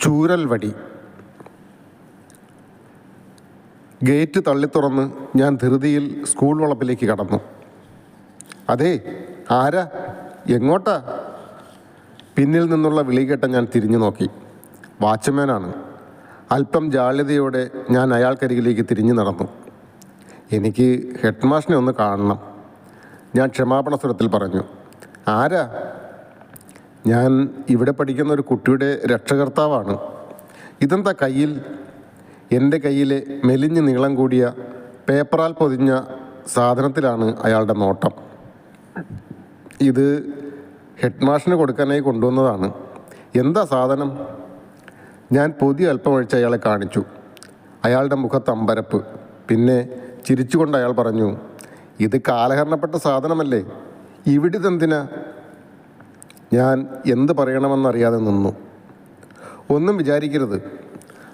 ചൂരൽ വടി ഗേറ്റ് തള്ളിത്തുറന്ന് ഞാൻ ധൃതിയിൽ സ്കൂൾ വളപ്പിലേക്ക് കടന്നു. അതെ ആരാ? എങ്ങോട്ടാ? പിന്നിൽ നിന്നുള്ള വിളി കേട്ട ഞാൻ തിരിഞ്ഞു നോക്കി. വാച്ച്മാനാണ്. അല്പം ജാള്യതയോടെ ഞാൻ അയാൾക്കരികിലേക്ക് തിരിഞ്ഞു നടന്നു. എനിക്ക് ഹെഡ് മാഷിനെ ഒന്ന് കാണണം. ഞാൻ ക്ഷമാപണ സ്വരത്തിൽ പറഞ്ഞു ആരാ? ഞാൻ ഇവിടെ പഠിക്കുന്ന ഒരു കുട്ടിയുടെ രക്ഷകർത്താവാണ്. ഇതെന്താ കയ്യിൽ? എന്റെ കയ്യിലെ മെലിഞ്ഞ് നീളം കൂടിയ പേപ്പറാൽ പൊതിഞ്ഞ സാധനത്തിലാണ് അയാളുടെ നോട്ടം. ഇത് ഹെഡ് മാഷിന് കൊടുക്കാനായി കൊണ്ടുവന്നതാണ്. എന്താ സാധനം? ഞാൻ പൊതി അല്പം ഒഴിച്ച് അയാളെ കാണിച്ചു. അയാളുടെ മുഖത്ത് അമ്പരപ്പ്. പിന്നെ ചിരിച്ചുകൊണ്ട് അയാൾ പറഞ്ഞു ഇത് കാലഹരണപ്പെട്ട സാധനമല്ലേ? ഇവിടിതെന്തിനാ? ഞാൻ എന്ത് പറയണമെന്നറിയാതെ നിന്നു. ഒന്നും വിചാരിക്കരുത്.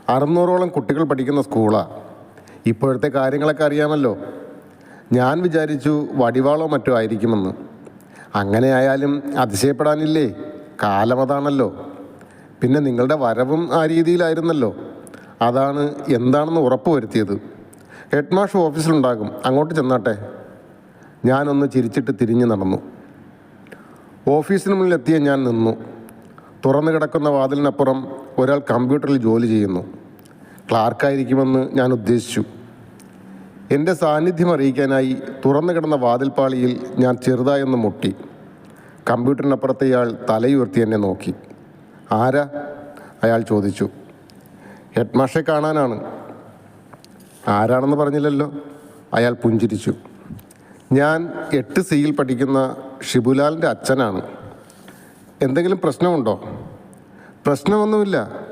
അറുന്നൂറോളം കുട്ടികൾ പഠിക്കുന്ന സ്കൂളാ. ഇപ്പോഴത്തെ കാര്യങ്ങളൊക്കെ അറിയാമല്ലോ. ഞാൻ വിചാരിച്ചു വടിവാളോ മറ്റോ ആയിരിക്കുമെന്ന്. അങ്ങനെ ആയാലും അതിശയപ്പെടാനില്ലേ? കാലം അതാണല്ലോ. പിന്നെ നിങ്ങളുടെ വരവും ആ രീതിയിലായിരുന്നല്ലോ. അതാണ് എന്താണെന്ന് ഉറപ്പ് വരുത്തിയത് ഹെഡ് മാഷ് ഓഫീസിലുണ്ടാകും. അങ്ങോട്ട് ചെന്നാട്ടെ. ഞാനൊന്ന് ചിരിച്ചിട്ട് തിരിഞ്ഞു നടന്നു. ഓഫീസിന് മുന്നിലെത്തിയ ഞാൻ നിന്നു. തുറന്നു കിടക്കുന്ന വാതിലിനപ്പുറം ഒരാൾ കമ്പ്യൂട്ടറിൽ ജോലി ചെയ്യുന്നു. ക്ലാർക്കായിരിക്കുമെന്ന് ഞാൻ ഉദ്ദേശിച്ചു. എന്റെ സാന്നിധ്യം അറിയിക്കാനായി തുറന്നു കിടന്ന വാതിൽപ്പാളിയിൽ ഞാൻ ചെറുതായൊന്ന് മുട്ടി. കമ്പ്യൂട്ടറിനപ്പുറത്തെ ഇയാൾ തലയുയർത്തി എന്നെ നോക്കി. ആരാ? അയാൾ ചോദിച്ചു. ഹെഡ്മാഷെ കാണാനാണ്. ആരാണെന്ന് പറഞ്ഞില്ലല്ലോ. അയാൾ പുഞ്ചിരിച്ചു. ഞാൻ എട്ട് സിയിൽ പഠിക്കുന്ന ഷിബുലാലിന്റെ അച്ഛനാണ്. എന്തെങ്കിലും പ്രശ്നമുണ്ടോ? പ്രശ്നമൊന്നുമില്ല.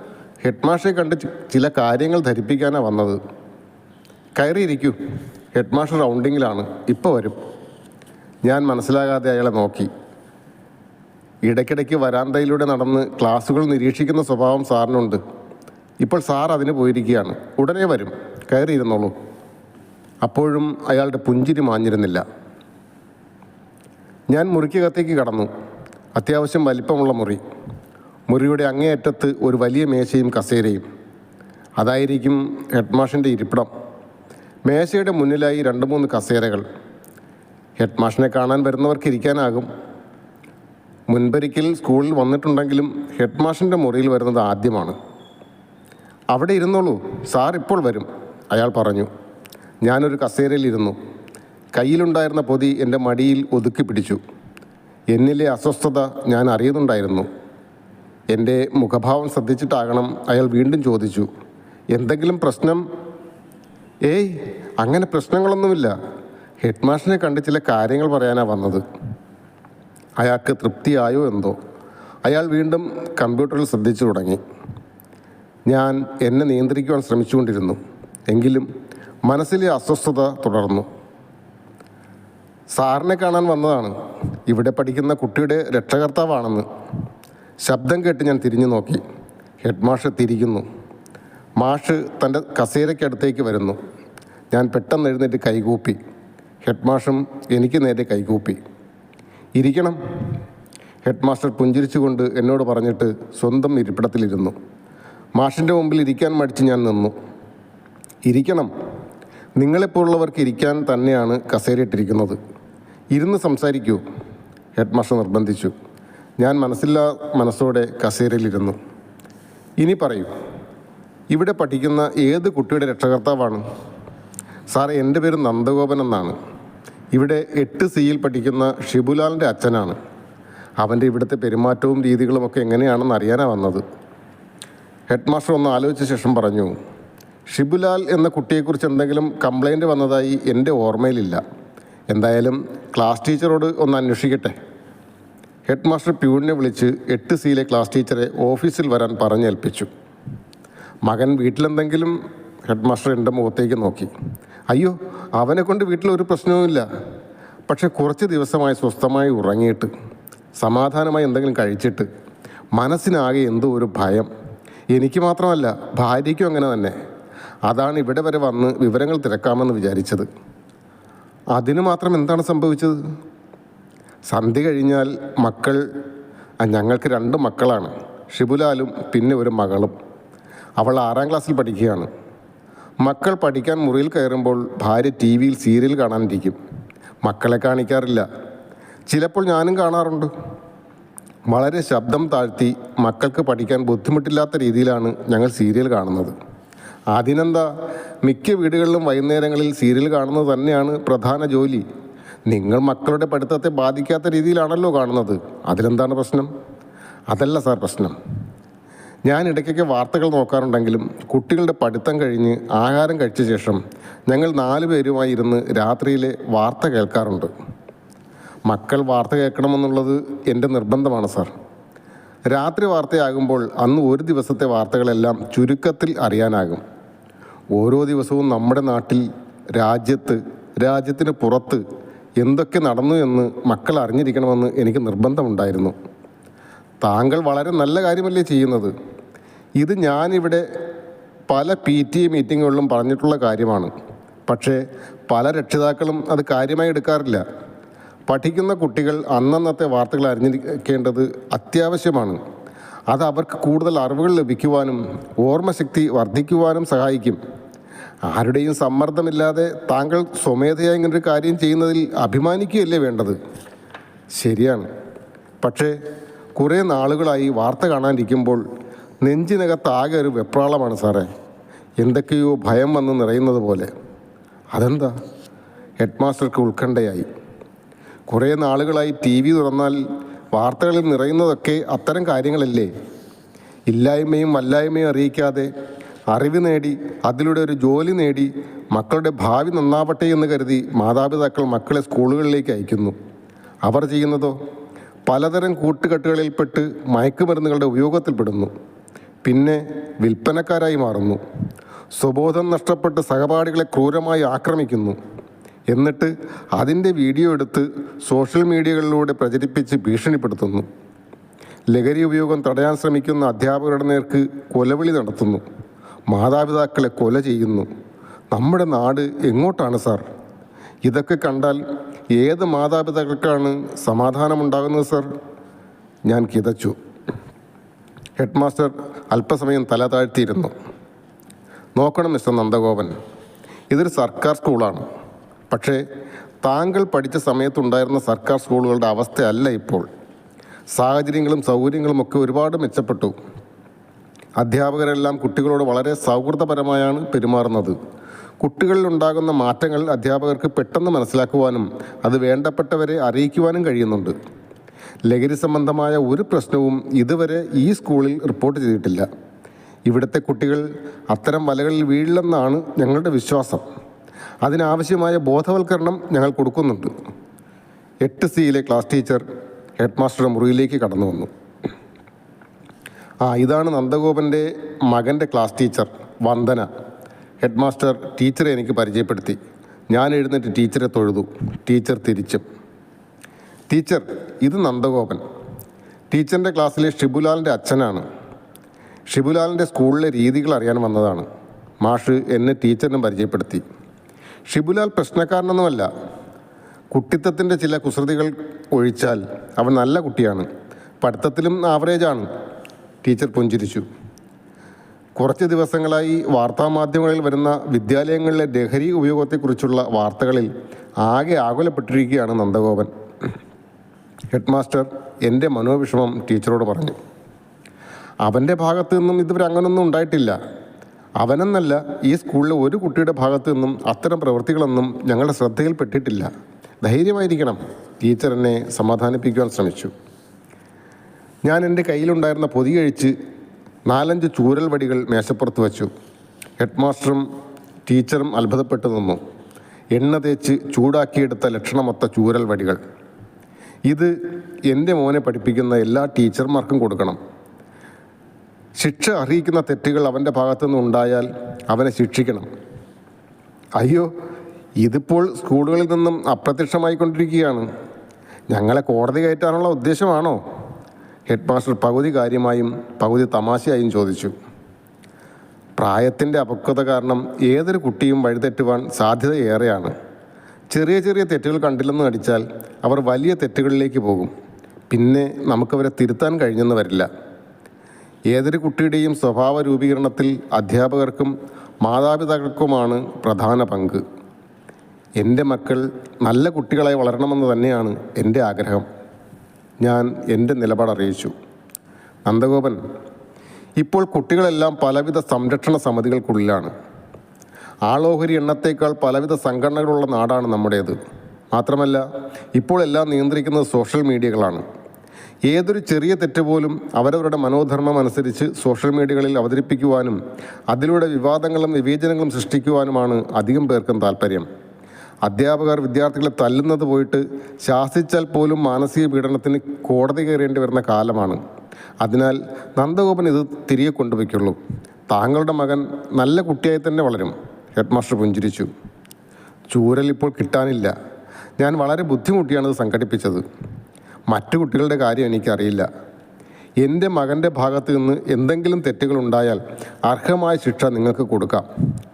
ഹെഡ് മാഷെ കണ്ട് ചില കാര്യങ്ങൾ ധരിപ്പിക്കാനാണ് വന്നത്. കയറിയിരിക്കൂ. ഹെഡ് മാഷ് റൗണ്ടിങ്ങിലാണ്. ഇപ്പോൾ വരും. ഞാൻ മനസ്സിലാകാതെ അയാളെ നോക്കി. ഇടയ്ക്കിടയ്ക്ക് വരാന്തയിലൂടെ നടന്ന് ക്ലാസ്സുകൾ നിരീക്ഷിക്കുന്ന സ്വഭാവം സാറിനുണ്ട്. ഇപ്പോൾ സാർ അതിന് പോയിരിക്കുകയാണ്. ഉടനെ വരും. കയറിയിരുന്നോളൂ. അപ്പോഴും അയാളുടെ പുഞ്ചിരി മാഞ്ഞിരുന്നില്ല. ഞാൻ മുറിക്കകത്തേക്ക് കടന്നു. അത്യാവശ്യം വലിപ്പമുള്ള മുറി. മുറിയുടെ അങ്ങേയറ്റത്ത് ഒരു വലിയ മേശയും കസേരയും. അതായിരിക്കും ഹെഡ്മാഷിന്റെ ഇരിപ്പിടം. മേശയുടെ മുന്നിലായി രണ്ട് മൂന്ന് കസേരകൾ. ഹെഡ്മാഷിനെ കാണാൻ വരുന്നവർക്ക് ഇരിക്കാനാകും. മുൻപൊരിക്കൽ സ്കൂളിൽ വന്നിട്ടുണ്ടെങ്കിലും ഹെഡ്മാഷിന്റെ മുറിയിൽ വരുന്നത് ആദ്യമാണ്. അവിടെ ഇരുന്നോളൂ. സാർ ഇപ്പോൾ വരും അയാൾ പറഞ്ഞു. ഞാനൊരു കസേരയിലിരുന്നു. കയ്യിലുണ്ടായിരുന്ന പൊതി എന്റെ മടിയിൽ ഒതുക്കി പിടിച്ചു. എന്നിലെ അസ്വസ്ഥത ഞാൻ അറിയുന്നുണ്ടായിരുന്നു. എന്റെ മുഖഭാവം ശ്രദ്ധിച്ചിട്ടാകണം അയാൾ വീണ്ടും ചോദിച്ചു എന്തെങ്കിലും പ്രശ്നം? ഏയ് അങ്ങനെ പ്രശ്നങ്ങളൊന്നുമില്ല. ഹെഡ്മാഷിനെ കണ്ട് ചില കാര്യങ്ങൾ പറയാനാണ് വന്നത്. അയാൾക്ക് തൃപ്തിയായോ എന്തോ? അയാൾ വീണ്ടും കമ്പ്യൂട്ടറിൽ ശ്രദ്ധിച്ചു തുടങ്ങി. ഞാൻ എന്നെ നിയന്ത്രിക്കുവാൻ ശ്രമിച്ചുകൊണ്ടിരുന്നു. എങ്കിലും മനസ്സിലെ അസ്വസ്ഥത തുടർന്നു. സാറിനെ കാണാൻ വന്നതാണ്. ഇവിടെ പഠിക്കുന്ന കുട്ടിയുടെ രക്ഷകർത്താവാണെന്ന്. ശബ്ദം കേട്ട് ഞാൻ തിരിഞ്ഞു നോക്കി. ഹെഡ് മാഷ് തിരിക്കുന്നു മാഷ് തന്റെ കസേരയ്ക്കടുത്തേക്ക് വരുന്നു. ഞാൻ പെട്ടെന്ന് എഴുന്നേറ്റ് കൈകൂപ്പി. ഹെഡ് മാഷും എനിക്ക് നേരെ കൈകൂപ്പി. ഇരിക്കണം. ഹെഡ് മാസ്റ്റർ പുഞ്ചിരിച്ചുകൊണ്ട് എന്നോട് പറഞ്ഞിട്ട് സ്വന്തം ഇരിപ്പിടത്തിലിരുന്നു. മാഷിന്റെ മുമ്പിൽ ഇരിക്കാൻ മടിച്ച് ഞാൻ നിന്നു. ഇരിക്കണം. നിങ്ങളെപ്പോലുള്ളവർക്ക് ഇരിക്കാൻ തന്നെയാണ് കസേര ഇട്ടിരിക്കുന്നത്. ഇരുന്ന് സംസാരിക്കൂ. ഹെഡ് മാസ്റ്റർ നിർബന്ധിച്ചു. ഞാൻ മനസ്സില്ലാ മനസ്സോടെ കസേരയിലിരുന്നു. ഇനി പറയൂ. ഇവിടെ പഠിക്കുന്ന ഏത് കുട്ടിയുടെ രക്ഷകർത്താവാണ്? സാർ എന്റെ പേര് നന്ദഗോപൻ എന്നാണ്. ഇവിടെ എട്ട് സിയിൽ പഠിക്കുന്ന ഷിബുലാലിന്റെ അച്ഛനാണ്. അവന്റെ ഇവിടുത്തെ പെരുമാറ്റവും രീതികളും ഒക്കെ എങ്ങനെയാണെന്ന് അറിയാനാണ് വന്നത്. ഹെഡ് മാസ്റ്റർ ഒന്ന് ആലോചിച്ച ശേഷം പറഞ്ഞു. ഷിബുലാൽ എന്ന കുട്ടിയെക്കുറിച്ച് എന്തെങ്കിലും കംപ്ലൈന്റ് വന്നതായി എന്റെ ഓർമ്മയിലില്ല. എന്തായാലും ക്ലാസ് ടീച്ചറോട് ഒന്ന് അന്വേഷിക്കട്ടെ. ഹെഡ് മാസ്റ്റർ പ്യൂണിനെ വിളിച്ച് എട്ട് സിയിലെ ക്ലാസ് ടീച്ചറെ ഓഫീസിൽ വരാൻ പറഞ്ഞേൽപ്പിച്ചു. മകൻ വീട്ടിലെന്തെങ്കിലും? ഹെഡ് മാസ്റ്റർ എന്റെ മുഖത്തേക്ക് നോക്കി. അയ്യോ അവനെ കൊണ്ട് വീട്ടിലൊരു പ്രശ്നവുമില്ല പക്ഷേ കുറച്ച് ദിവസമായി സ്വസ്ഥമായി ഉറങ്ങിയിട്ട് സമാധാനമായി എന്തെങ്കിലും കഴിച്ചിട്ട് മനസ്സിനാകെ എന്തോ ഒരു ഭയം. എനിക്ക് മാത്രമല്ല ഭാര്യയ്ക്കും അങ്ങനെ തന്നെ. അതാണ് ഇവിടെ വരെ വന്ന് വിവരങ്ങൾ തിരക്കാമെന്ന് വിചാരിച്ചത്. അതിന് മാത്രം എന്താണ് സംഭവിച്ചത്? സന്ധി കഴിഞ്ഞാൽ മക്കൾ ഞങ്ങൾക്ക് രണ്ട് മക്കളാണ്. ഷിബുലാലും പിന്നെ ഒരു മകളും. അവൾ ആറാം ക്ലാസ്സിൽ പഠിക്കുകയാണ്. മക്കൾ പഠിക്കാൻ മുറിയിൽ കയറുമ്പോൾ ഭാര്യ ടി വിയിൽ സീരിയൽ കാണാനിരിക്കും. മക്കളെ കാണിക്കാറില്ല. ചിലപ്പോൾ ഞാനും കാണാറുണ്ട്. വളരെ ശബ്ദം താഴ്ത്തി മക്കൾക്ക് പഠിക്കാൻ ബുദ്ധിമുട്ടില്ലാത്ത രീതിയിലാണ് ഞങ്ങൾ സീരിയൽ കാണുന്നത്. അതിനെന്താ മിക്ക വീടുകളിലും വൈകുന്നേരങ്ങളിൽ സീരിയൽ കാണുന്നത് തന്നെയാണ് പ്രധാന ജോലി. നിങ്ങൾ മക്കളുടെ പഠിത്തത്തെ ബാധിക്കാത്ത രീതിയിലാണല്ലോ കാണുന്നത്. അതിലെന്താണ് പ്രശ്നം? അതല്ല സാർ പ്രശ്നം. ഞാൻ ഇടയ്ക്കൊക്കെ വാർത്തകൾ നോക്കാറുണ്ടെങ്കിലും കുട്ടികളുടെ പഠിത്തം കഴിഞ്ഞ് ആഹാരം കഴിച്ച ശേഷം ഞങ്ങൾ നാലു പേരുമായി ഇരുന്ന് രാത്രിയിലെ വാർത്ത കേൾക്കാറുണ്ട്. മക്കൾ വാർത്ത കേൾക്കണമെന്നുള്ളത് എന്റെ നിർബന്ധമാണ് സാർ. രാത്രി വാർത്തയാകുമ്പോൾ അന്ന് ഒരു ദിവസത്തെ വാർത്തകളെല്ലാം ചുരുക്കത്തിൽ അറിയാനാകും. ഓരോ ദിവസവും നമ്മുടെ നാട്ടിൽ രാജ്യത്ത് രാജ്യത്തിന് പുറത്ത് എന്തൊക്കെ നടന്നു എന്ന് മക്കൾ അറിഞ്ഞിരിക്കണമെന്ന് എനിക്ക് നിർബന്ധമുണ്ടായിരുന്നു. താങ്കൾ വളരെ നല്ല കാര്യമല്ലേ ചെയ്യുന്നത്. ഇത് ഞാനിവിടെ പല പി ടി എ മീറ്റിങ്ങുകളിലും പറഞ്ഞിട്ടുള്ള കാര്യമാണ്. പക്ഷേ പല രക്ഷിതാക്കളും അത് കാര്യമായി എടുക്കാറില്ല. പഠിക്കുന്ന കുട്ടികൾ അന്നന്നത്തെ വാർത്തകൾ അറിഞ്ഞിരിക്കേണ്ടത് അത്യാവശ്യമാണ്. അത് അവർക്ക് കൂടുതൽ അറിവുകൾ ലഭിക്കുവാനും ഓർമ്മശക്തി വർദ്ധിക്കുവാനും സഹായിക്കും. ആരുടെയും സമ്മർദ്ദമില്ലാതെ താങ്കൾ സ്വമേധയാ ഇങ്ങനൊരു കാര്യം ചെയ്യുന്നതിൽ അഭിമാനിക്കുകയല്ലേ വേണ്ടത്? ശരിയാണ്. പക്ഷേ കുറേ നാളുകളായി വാർത്ത കാണാനിരിക്കുമ്പോൾ നെഞ്ചിനകത്താകെ ഒരു വെപ്രാളമാണ് സാറേ. എന്തൊക്കെയോ ഭയം വന്ന് നിറയുന്നത് പോലെ. അതെന്താ? ഹെഡ് മാസ്റ്റർക്ക് ഉത്കണ്ഠയായി. കുറേ നാളുകളായി ടി വി തുറന്നാൽ വാർത്തകളിൽ നിറയുന്നതൊക്കെ അത്തരം കാര്യങ്ങളല്ലേ? ഇല്ലായ്മയും വല്ലായ്മയും അറിയിക്കാതെ അറിവ് നേടി അതിലൂടെ ഒരു ജോലി നേടി മക്കളുടെ ഭാവി നന്നാവട്ടെ എന്ന് കരുതി മാതാപിതാക്കൾ മക്കളെ സ്കൂളുകളിലേക്ക് അയക്കുന്നു. അവർ ചെയ്യുന്നതോ? പലതരം കൂട്ടുകെട്ടുകളിൽപ്പെട്ട് മയക്കുമരുന്നുകളുടെ ഉപയോഗത്തിൽപ്പെടുന്നു പിന്നെ വിൽപ്പനക്കാരായി മാറുന്നു. സ്വബോധം നഷ്ടപ്പെട്ട് സഹപാഠികളെ ക്രൂരമായി ആക്രമിക്കുന്നു. എന്നിട്ട് അതിന്റെ വീഡിയോ എടുത്ത് സോഷ്യൽ മീഡിയകളിലൂടെ പ്രചരിപ്പിച്ച് ഭീഷണിപ്പെടുത്തുന്നു. ലഹരി ഉപയോഗം തടയാൻ ശ്രമിക്കുന്ന അധ്യാപകരുടെ നേർക്ക് കൊലവിളി നടത്തുന്നു. മാതാപിതാക്കളെ കൊല ചെയ്യുന്നു. നമ്മുടെ നാട് എങ്ങോട്ടാണ് സാർ? ഇതൊക്കെ കണ്ടാൽ ഏത് മാതാപിതാക്കൾക്കാണ് സമാധാനമുണ്ടാകുന്നത് സാർ? ഞാൻ കിതച്ചു. ഹെഡ് മാസ്റ്റർ അല്പസമയം തല താഴ്ത്തിയിരുന്നു. നോക്കണം മിസ്റ്റർ നന്ദഗോപൻ. ഇതൊരു സർക്കാർ സ്കൂളാണ്. പക്ഷേ താങ്കൾ പഠിച്ച സമയത്തുണ്ടായിരുന്ന സർക്കാർ സ്കൂളുകളുടെ അവസ്ഥയല്ല ഇപ്പോൾ. സാഹചര്യങ്ങളും സൗകര്യങ്ങളും ഒക്കെ ഒരുപാട് മെച്ചപ്പെട്ടു. അധ്യാപകരെല്ലാം കുട്ടികളോട് വളരെ സൗഹൃദപരമായാണ് പെരുമാറുന്നത്. കുട്ടികളിലുണ്ടാകുന്ന മാറ്റങ്ങൾ അധ്യാപകർക്ക് പെട്ടെന്ന് മനസ്സിലാക്കുവാനും അത് വേണ്ടപ്പെട്ടവരെ അറിയിക്കുവാനും കഴിയുന്നുണ്ട്. ലഹരി സംബന്ധമായ ഒരു പ്രശ്നവും ഇതുവരെ ഈ സ്കൂളിൽ റിപ്പോർട്ട് ചെയ്തിട്ടില്ല. ഇവിടുത്തെ കുട്ടികൾ അത്തരം വലകളിൽ വീഴില്ലെന്നാണ് ഞങ്ങളുടെ വിശ്വാസം. അതിനാവശ്യമായ ബോധവൽക്കരണം ഞങ്ങൾ കൊടുക്കുന്നുണ്ട്. എട്ട് സിയിലെ ക്ലാസ് ടീച്ചർ ഹെഡ് മാസ്റ്ററുടെ മുറിയിലേക്ക് കടന്നു വന്നു. ആ ഇതാണ് നന്ദഗോപന്റെ മകന്റെ class teacher Vandana. Head master ടീച്ചറെ എനിക്ക് പരിചയപ്പെടുത്തി. ഞാൻ എഴുന്നേറ്റ് ടീച്ചറെ തൊഴുതു. ടീച്ചർ തിരിച്ചും. ടീച്ചർ ഇത് നന്ദഗോപൻ. ടീച്ചറിന്റെ ക്ലാസ്സിലെ ഷിബുലാലിന്റെ അച്ഛനാണ്. ഷിബുലാലിന്റെ സ്കൂളിലെ രീതികൾ അറിയാൻ വന്നതാണ്. മാഷ് എന്നെ ടീച്ചറിനും പരിചയപ്പെടുത്തി. ഷിബുലാൽ പ്രശ്നക്കാരനൊന്നുമല്ല. കുട്ടിത്തത്തിന്റെ ചില കുസൃതികൾ ഒഴിച്ചാൽ അവൻ നല്ല കുട്ടിയാണ്. പഠിത്തത്തിലും ആവറേജാണ് ടീച്ചർ പുഞ്ചിരിച്ചു. കുറച്ച് ദിവസങ്ങളായി വാർത്താമാധ്യമങ്ങളിൽ വരുന്ന വിദ്യാലയങ്ങളിലെ ലഹരി ഉപയോഗത്തെക്കുറിച്ചുള്ള വാർത്തകളിൽ ആകെ ആകുലപ്പെട്ടിരിക്കുകയാണ് നന്ദഗോപൻ. ഹെഡ്മാസ്റ്റർ എന്റെ മനോവിഷമം ടീച്ചറോട് പറഞ്ഞു. അവന്റെ ഭാഗത്തു നിന്നും ഇതുവരെ അങ്ങനൊന്നും ഉണ്ടായിട്ടില്ല. അവനെന്നല്ല ഈ സ്കൂളിലെ ഒരു കുട്ടിയുടെ ഭാഗത്തു നിന്നും അത്തരം പ്രവൃത്തികളൊന്നും ഞങ്ങളുടെ ശ്രദ്ധയിൽപ്പെട്ടിട്ടില്ല. ധൈര്യമായിരിക്കണം. ടീച്ചർ എന്നെ സമാധാനിപ്പിക്കുവാൻ ശ്രമിച്ചു. ഞാൻ എന്റെ കയ്യിലുണ്ടായിരുന്ന പൊതി കഴിച്ച് നാലഞ്ച് ചൂരൽ വടികൾ മേശപ്പുറത്ത് വച്ചു. ഹെഡ് മാസ്റ്ററും ടീച്ചറും അത്ഭുതപ്പെട്ടു നിന്നു. എണ്ണ തേച്ച് ചൂടാക്കിയെടുത്ത ലക്ഷണമൊത്ത ചൂരൽ വടികൾ. ഇത് എന്റെ മോനെ പഠിപ്പിക്കുന്ന എല്ലാ ടീച്ചർമാർക്കും കൊടുക്കണം. ശിക്ഷ അർഹിക്കുന്ന തെറ്റുകൾ അവന്റെ ഭാഗത്തു നിന്നുണ്ടായാൽ അവനെ ശിക്ഷിക്കണം. അയ്യോ ഇതിപ്പോൾ സ്കൂളുകളിൽ നിന്നും അപ്രത്യക്ഷമായിക്കൊണ്ടിരിക്കുകയാണ് ഞങ്ങളെ കോടതി കയറ്റാനുള്ള ഉദ്ദേശമാണോ? ഹെഡ് മാസ്റ്റർ പകുതി കാര്യമായും പകുതി തമാശയായും ചോദിച്ചു. പ്രായത്തിന്റെ അപക്വത കാരണം ഏതൊരു കുട്ടിയും വഴിതെറ്റുവാൻ സാധ്യതയേറെയാണ്. ചെറിയ ചെറിയ തെറ്റുകൾ കണ്ടില്ലെന്ന് നടിച്ചാൽ അവർ വലിയ തെറ്റുകളിലേക്ക് പോകും. പിന്നെ നമുക്കവരെ തിരുത്താൻ കഴിഞ്ഞെന്ന് വരില്ല. ഏതൊരു കുട്ടിയുടെയും സ്വഭാവ രൂപീകരണത്തിൽ അധ്യാപകർക്കും മാതാപിതാക്കൾക്കുമാണ് പ്രധാന പങ്ക്. എന്റെ മക്കൾ നല്ല കുട്ടികളായി വളരണമെന്ന് തന്നെയാണ് എന്റെ ആഗ്രഹം. ഞാൻ എന്റെ നിലപാട് അറിയിച്ചു. നന്ദഗോപൻ ഇപ്പോൾ കുട്ടികളെല്ലാം പലവിധ സംരക്ഷണ സമിതികൾക്കുള്ളിലാണ്. ആളോഹരി എണ്ണത്തേക്കാൾ പലവിധ സംഘടനകളുള്ള നാടാണ് നമ്മുടേത്. മാത്രമല്ല ഇപ്പോൾ എല്ലാം നിയന്ത്രിക്കുന്നത് സോഷ്യൽ മീഡിയകളാണ്. ഏതൊരു ചെറിയ തെറ്റ് പോലും അവരവരുടെ മനോധർമ്മം അനുസരിച്ച് സോഷ്യൽ മീഡിയകളിൽ അവതരിപ്പിക്കുവാനും അതിലൂടെ വിവാദങ്ങളും വിവേചനങ്ങളും സൃഷ്ടിക്കുവാനുമാണ് അധികം പേർക്കും താല്പര്യം അധ്യാപകർ വിദ്യാർത്ഥികളെ തല്ലുന്നത് പോയിട്ട് ശാസിച്ചാൽ പോലും മാനസിക പീഡനത്തിന് കോടതി കയറേണ്ടി വരുന്ന കാലമാണ്. അതിനാൽ നന്ദഗോപൻ ഇത് തിരികെ കൊണ്ടുവയ്ക്കുള്ളൂ താങ്കളുടെ മകൻ നല്ല കുട്ടിയായി തന്നെ വളരും ഹെഡ് മാസ്റ്റർ പുഞ്ചിരിച്ചു. ചൂരൽ ഇപ്പോൾ കിട്ടാനില്ല. ഞാൻ വളരെ ബുദ്ധിമുട്ടിയാണ് ഇത് സംഘടിപ്പിച്ചത്. മറ്റു കുട്ടികളുടെ കാര്യം എനിക്കറിയില്ല. എന്റെ മകന്റെ ഭാഗത്ത് നിന്ന് എന്തെങ്കിലും തെറ്റുകൾ ഉണ്ടായാൽ അർഹമായ ശിക്ഷ നിങ്ങൾക്ക് കൊടുക്കാം.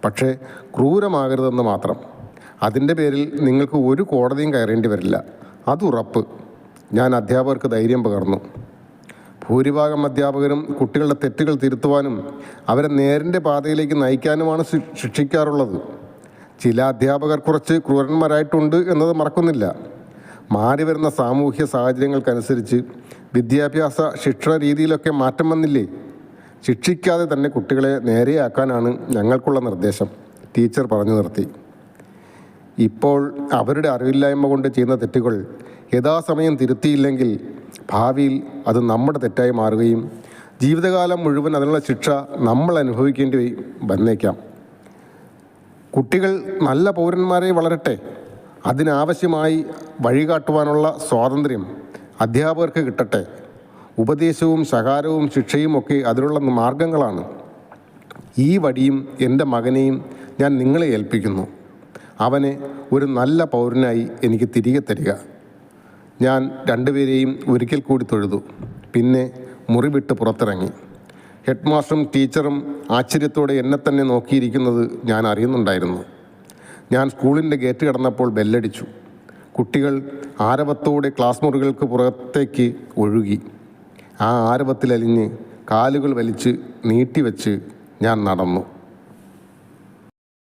പക്ഷേ ക്രൂരമാകരുതെന്ന് മാത്രം. അതിന്റെ പേരിൽ നിങ്ങൾക്ക് ഒരു കോടതിയും കയറേണ്ടി വരില്ല. അത് ഉറപ്പ്. ഞാൻ അധ്യാപകർക്ക് ധൈര്യം പകർന്നു. ഭൂരിഭാഗം അധ്യാപകരും കുട്ടികളുടെ തെറ്റുകൾ തിരുത്തുവാനും അവരെ നേരിന്റെ പാതയിലേക്ക് നയിക്കാനുമാണ് ശിക്ഷിക്കാറുള്ളത്. ചില അധ്യാപകർ കുറച്ച് ക്രൂരന്മാരായിട്ടുണ്ട് എന്നത് മറക്കുന്നില്ല. മാറി വരുന്ന സാമൂഹ്യ സാഹചര്യങ്ങൾക്കനുസരിച്ച് വിദ്യാഭ്യാസ ശിക്ഷണ രീതിയിലൊക്കെ മാറ്റം വന്നില്ലേ? ശിക്ഷിക്കാതെ തന്നെ കുട്ടികളെ നേരെയാക്കാനാണ് ഞങ്ങൾക്കുള്ള നിർദ്ദേശം. ടീച്ചർ പറഞ്ഞു നിർത്തി. ഇപ്പോൾ അവരുടെ അറിവില്ലായ്മ കൊണ്ട് ചെയ്യുന്ന തെറ്റുകൾ യഥാസമയം തിരുത്തിയില്ലെങ്കിൽ ഭാവിയിൽ അത് നമ്മുടെ തെറ്റായി മാറുകയും ജീവിതകാലം മുഴുവൻ അതിനുള്ള ശിക്ഷ നമ്മൾ അനുഭവിക്കേണ്ടി വന്നേക്കാം. കുട്ടികൾ നല്ല പൗരന്മാരെ വളരട്ടെ. അതിനാവശ്യമായി വഴികാട്ടുവാനുള്ള സ്വാതന്ത്ര്യം അധ്യാപകർക്ക് കിട്ടട്ടെ. ഉപദേശവും ശകാരവും ശിക്ഷയും ഒക്കെ അതിനുള്ള മാർഗങ്ങളാണ്. ഈ വടിയും എന്റെ മകനെയും ഞാൻ നിങ്ങളെ ഏൽപ്പിക്കുന്നു. അവനെ ഒരു നല്ല പൗരനായി എനിക്ക് തിരികെ തരിക. ഞാൻ രണ്ടുപേരെയും ഒരിക്കൽ കൂടി തൊഴുതു. പിന്നെ മുറിവിട്ട് പുറത്തിറങ്ങി. ഹെഡ് മാസ്റ്ററും ടീച്ചറും ആശ്ചര്യത്തോടെ എന്നെ തന്നെ നോക്കിയിരിക്കുന്നത് ഞാൻ അറിയുന്നുണ്ടായിരുന്നു. ഞാൻ സ്കൂളിന്റെ ഗേറ്റ് കടന്നപ്പോൾ ബെല്ലടിച്ചു. കുട്ടികൾ ആരവത്തോടെ ക്ലാസ് മുറികൾക്ക് പുറത്തേക്ക് ഒഴുകി. ആ ആരവത്തിലലിഞ്ഞ് കാലുകൾ വലിച്ച് നീട്ടിവെച്ച് ഞാൻ നടന്നു.